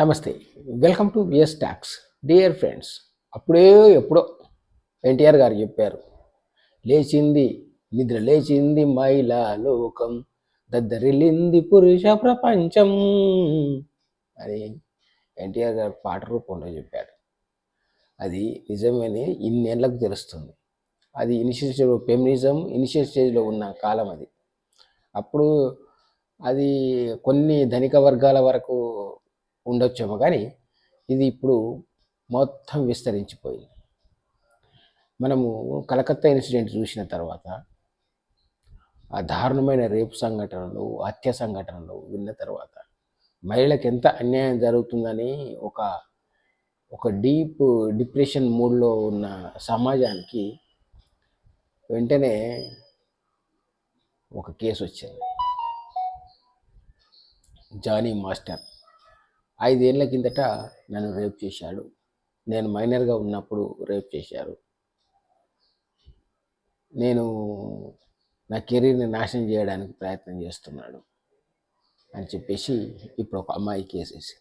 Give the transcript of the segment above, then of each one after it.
నమస్తే. Welcome to VS talks. Dear friends అప్పుడే ఎప్పుడో ఎన్టీఆర్ గారు చెప్పారు లేచింది నిద్ర లేచింది మహిళా లోకం దద్దరిల్లింది పురుష ప్రపంచం అని ఎన్టీఆర్ గారు పాట రూపంలో చెప్పారు. అది నిజమని ఇన్నేళ్ళకు తెలుస్తుంది. అది ఇనిషియల్ స్టేజ్ ఫెమినిజం ఇనిషియల్ స్టేజ్లో ఉన్న కాలం అది. అప్పుడు అది కొన్ని ధనిక వర్గాల వరకు ఉండొచ్చేమో కానీ ఇది ఇప్పుడు మొత్తం విస్తరించిపోయింది. మనము కలకత్తా ఇన్సిడెంట్ చూసిన తర్వాత ఆ దారుణమైన రేపు సంఘటనలు హత్య సంఘటనలు విన్న తర్వాత మహిళలకు ఎంత అన్యాయం జరుగుతుందని ఒక ఒక డీప్ డిప్రెషన్ మూడ్లో ఉన్న సమాజానికి వెంటనే ఒక కేసు వచ్చింది జానీ మాస్టర్. ఐదేళ్ళ కిందట నన్ను రేప్ చేశాడు. నేను మైనర్గా ఉన్నప్పుడు రేప్ చేశారు. నేను నా కెరీర్ని నాశనం చేయడానికి ప్రయత్నం చేస్తున్నాడు అని చెప్పేసి ఇప్పుడు ఒక అమ్మాయి కేసేసి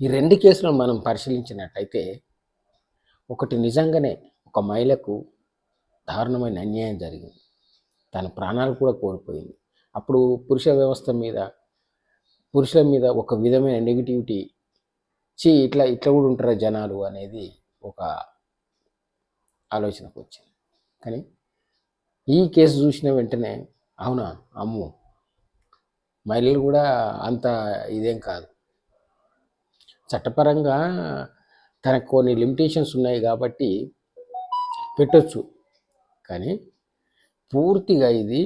ఈ రెండు కేసులను మనం పరిశీలించినట్టయితే ఒకటి నిజంగానే ఒక మహిళకు దారుణమైన అన్యాయం జరిగింది. తన ప్రాణాలు కూడా కోల్పోయింది. అప్పుడు పురుష వ్యవస్థ మీద పురుషుల మీద ఒక విధమైన నెగిటివిటీ చి ఇట్లా ఇట్లా కూడా ఉంటారా జనాలు అనేది ఒక ఆలోచనకు వచ్చింది. కానీ ఈ కేసు చూసిన వెంటనే అవునా అమ్ము మహిళలు కూడా అంత ఇదేం కాదు. చట్టపరంగా తనకు కొన్ని లిమిటేషన్స్ ఉన్నాయి కాబట్టి పెట్టొచ్చు. కానీ పూర్తిగా ఇది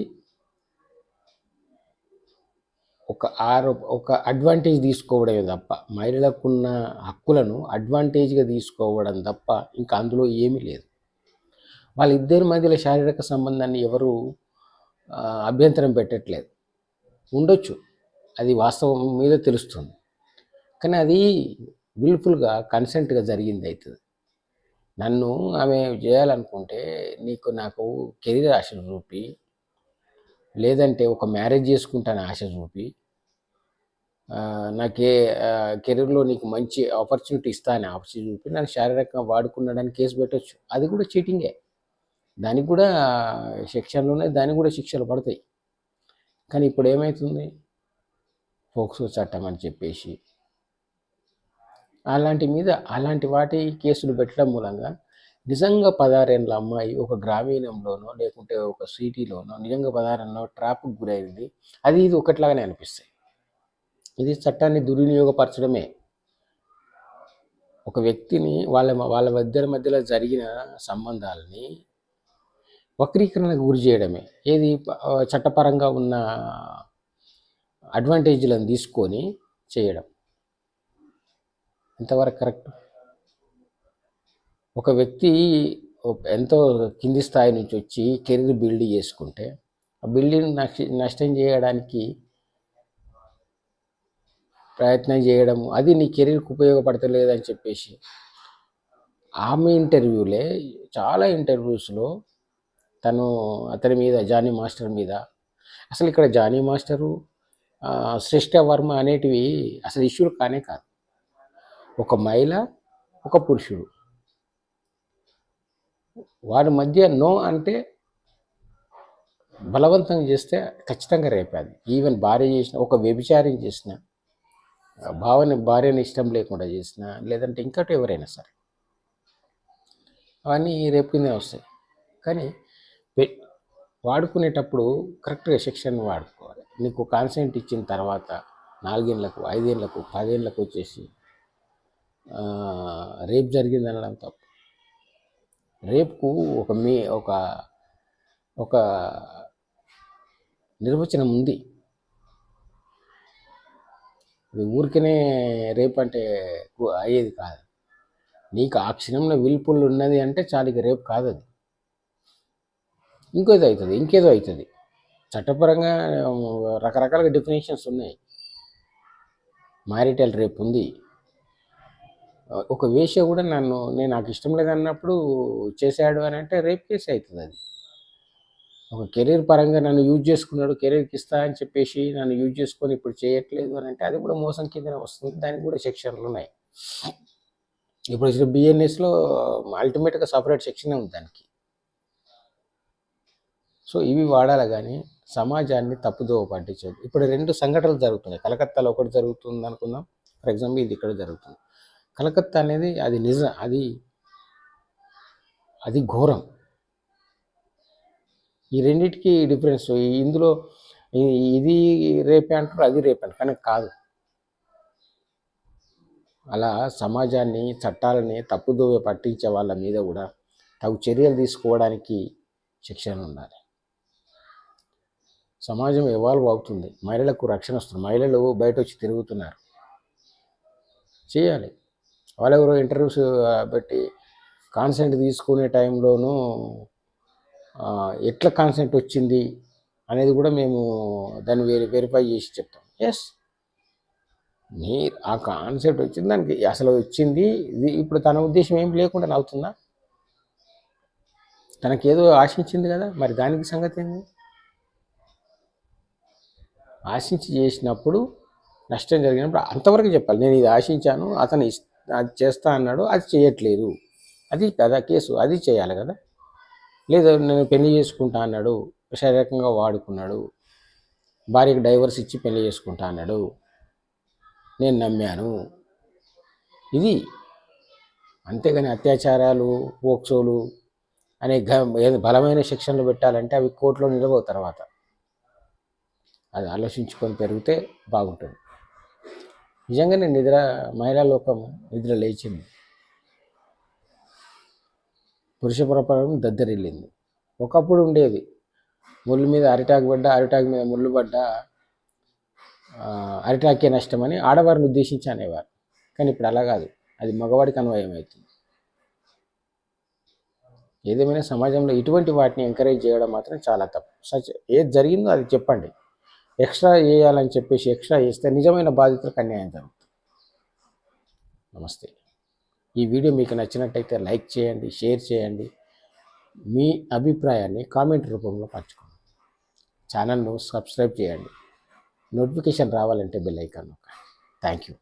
ఒక ఆరో ఒక అడ్వాంటేజ్ తీసుకోవడమే తప్ప మహిళలకున్న హక్కులను అడ్వాంటేజ్గా తీసుకోవడం తప్ప ఇంకా అందులో ఏమీ లేదు. వాళ్ళిద్దరి మధ్యలో శారీరక సంబంధాన్ని ఎవరు అభ్యంతరం పెట్టట్లేదు. ఉండొచ్చు. అది వాస్తవం మీద తెలుస్తుంది. కానీ అది విల్ఫుల్గా కన్సెంట్గా జరిగింది అవుతుంది. నన్ను ఆమె చేయాలనుకుంటే నీకు నాకు కెరీర్ ఆశ చూపి లేదంటే ఒక మ్యారేజ్ చేసుకుంటాను ఆశ చూపి నాకే కెరీర్లో నీకు మంచి ఆపర్చునిటీ ఇస్తాను ఆపర్చునిటీ చెప్పి నన్ను శారీరకంగా వాడుకున్నాడని కేసు పెట్టవచ్చు అది కూడా చీటింగే. దానికి కూడా శిక్షణలోనే దానికి కూడా శిక్షలు పడతాయి. కానీ ఇప్పుడు ఏమవుతుంది పోక్సో చట్టం అని చెప్పేసి. అలాంటి మీద అలాంటి వాటి కేసులు పెట్టడం మూలంగా నిజంగా పదారేళ్ళ అమ్మాయి ఒక గ్రామీణంలోనో లేకుంటే ఒక సిటీలోనో నిజంగా పదారంలో ట్రాఫిక్ గురైంది. అది ఇది ఒకటిలాగానే అనిపిస్తాయి. ఇది చట్టాన్ని దుర్వినియోగపరచడమే. ఒక వ్యక్తిని వాళ్ళ వాళ్ళ మధ్య మధ్యలో జరిగిన సంబంధాలని వక్రీకరణకు గురి చేయడమే. ఏది చట్టపరంగా ఉన్న అడ్వాంటేజ్లను తీసుకొని చేయడం. ఎంతవరకు కరెక్ట్? ఒక వ్యక్తి ఎంతో కింది స్థాయి నుంచి వచ్చి కెరీర్ బిల్డ్ చేసుకుంటే ఆ బిల్డింగ్ నష్టం చేయడానికి ప్రయత్నం చేయడము అది నీ కెరీర్కి ఉపయోగపడతలేదని చెప్పేసి. ఆమె ఇంటర్వ్యూలే చాలా ఇంటర్వ్యూస్లో తను అతని మీద జానీ మాస్టర్ మీద. అసలు ఇక్కడ జానీ మాస్టరు ఆ, శ్రేష్ఠ వర్మ అనేటివి అసలు ఇష్యూలు కానే కాదు. ఒక మహిళ ఒక పురుషుడు. వారి మధ్య నో అంటే బలవంతం చేస్తే ఖచ్చితంగా రేపాది ఈవెన్ భార్య చేసిన ఒక వ్యభిచారం చేసిన భావన భార్యని ఇష్టం లేకుండా చేసిన లేదంటే ఇంకటి ఎవరైనా సరే. అవన్నీ రేపు కిందే వస్తాయి. కానీ పె- వాడుకునేటప్పుడు కరెక్ట్గా శిక్షణ వాడుకోవాలి. నీకు కాన్సెంట్ ఇచ్చిన తర్వాత నాలుగేళ్ళకు ఐదేళ్ళకు పదేళ్ళకు వచ్చేసి రేపు రేప్ జరిగింది అనడం తప్పు. రేపుకు ఒక మీ ఒక ఒక నిర్వచనం ఉంది. అది ఊరికనే రేప్ అంటే అయ్యేది కాదు. నీకు ఆ క్షణంలో విల్పుల్ ఉన్నది అంటే చాలు ఇక రేపు కాదు అది. ఇంకేదో అవుతుంది ఇంకేదో అవుతుంది. చట్టపరంగా రకరకాలుగా డెఫినేషన్స్ ఉన్నాయి. మ్యారిటల్ రేప్ ఉంది. ఒక వేష కూడా నన్ను నేను నాకు ఇష్టం లేదన్నప్పుడు చేశాడు అని అంటే రేప్ కేసు అవుతుంది అది. ఒక కెరీర్ పరంగా నన్ను యూజ్ చేసుకున్నాడు కెరీర్కి ఇస్తా అని చెప్పేసి నన్ను యూజ్ చేసుకొని ఇప్పుడు చేయట్లేదు అని అంటే అది కూడా మోసం కిందనే వస్తుంది. దానికి కూడా సెక్షన్లు ఉన్నాయి. ఇప్పుడు వచ్చిన బిఎన్ఎస్లో అల్టిమేట్గా సపరేట్ సెక్షనే ఉంది దానికి. సో ఇవి వాడాలి కానీ సమాజాన్ని తప్పుదోవ పట్టించదు. ఇప్పుడు రెండు సంఘటనలు జరుగుతున్నాయి. కలకత్తాలో ఒకటి జరుగుతుంది అనుకుందాం. ఫర్ ఎగ్జాంపుల్ ఇది ఇక్కడ జరుగుతుంది. కలకత్తా అనేది అది నిజం అది అది ఘోరం. ఈ రెండింటికి డిఫరెన్స్ ఇందులో ఇది రేపే అంటారు అది రేపే అంటారు. కానీ కాదు. అలా సమాజాన్ని చట్టాలని తప్పుదోవ పట్టించే వాళ్ళ మీద కూడా తగు చర్యలు తీసుకోవడానికి శిక్షణ ఉండాలి. సమాజం ఎవాల్వ్ అవుతుంది. మహిళలకు రక్షణ వస్తుంది. మహిళలు బయట వచ్చి తిరుగుతున్నారు. చేయాలి. వాళ్ళెవరో ఇంటర్వ్యూస్ పెట్టి కాన్సెంట్ తీసుకునే టైంలోనూ ఎట్లా కాన్సెంట్ వచ్చింది అనేది కూడా మేము దాన్ని వెరి వెరిఫై చేసి చెప్తాం. ఎస్ మీరు ఆ కాన్సెప్ట్ వచ్చింది దానికి అసలు వచ్చింది ఇది ఇప్పుడు తన ఉద్దేశం ఏం లేకుండా అవుతుందా తనకేదో ఆశించింది కదా మరి దానికి సంగతి ఏంది? ఆశించి చేసినప్పుడు నష్టం జరిగినప్పుడు అంతవరకు చెప్పాలి. నేను ఇది ఆశించాను అతను ఇస్- అది చేస్తా అన్నాడు అది చేయట్లేదు. అది కదా కేసు అది చేయాలి కదా. లేదా నేను పెళ్ళి చేసుకుంటా అన్నాడు. శారీరకంగా వాడుకున్నాడు. భార్యకు డైవర్స్ ఇచ్చి పెళ్ళి చేసుకుంటా అన్నాడు. నేను నమ్మాను. ఇది అంతేగాని అత్యాచారాలు పోక్సోలు అనే గ- ఏదో బలమైన శిక్షణలు పెట్టాలంటే అవి కోర్టులో నిలబో తర్వాత. అది ఆలోచించుకొని పెరిగితే బాగుంటుంది. నిజంగానే నిద్ర మహిళా లోకం నిద్ర లేచింది. పురుష ప్రపంచం దద్దరిల్లింది. ఒకప్పుడు ఉండేది. ముళ్ళు మీద అరిటాకు పడ్డ అరిటాకు మీద ముళ్ళు పడ్డ అరిటాకే నష్టమని ఆడవారిని ఉద్దేశించి అనేవారు కానీ ఇప్పుడు అలా కాదు. అది మగవాడికి అన్వయం అవుతుంది ఏదేమైనా సమాజంలో ఇటువంటి వాటిని ఎంకరేజ్ చేయడం మాత్రం చాలా తప్పు. సచ్ ఏది జరిగిందో అది చెప్పండి. ఎక్స్ట్రా చేయాలని చెప్పేసి ఎక్స్ట్రా చేస్తే నిజమైన బాధితులకు అన్యాయం జరుగుతుంది. నమస్తే. ఈ వీడియో మీకు నచ్చినట్టయితే లైక్ చేయండి షేర్ చేయండి. మీ అభిప్రాయాన్ని కామెంట్ రూపంలో పంచుకోండి. ఛానల్ను సబ్స్క్రైబ్ చేయండి. నోటిఫికేషన్ రావాలంటే బెల్ ఐకాన్ థ్యాంక్ యూ.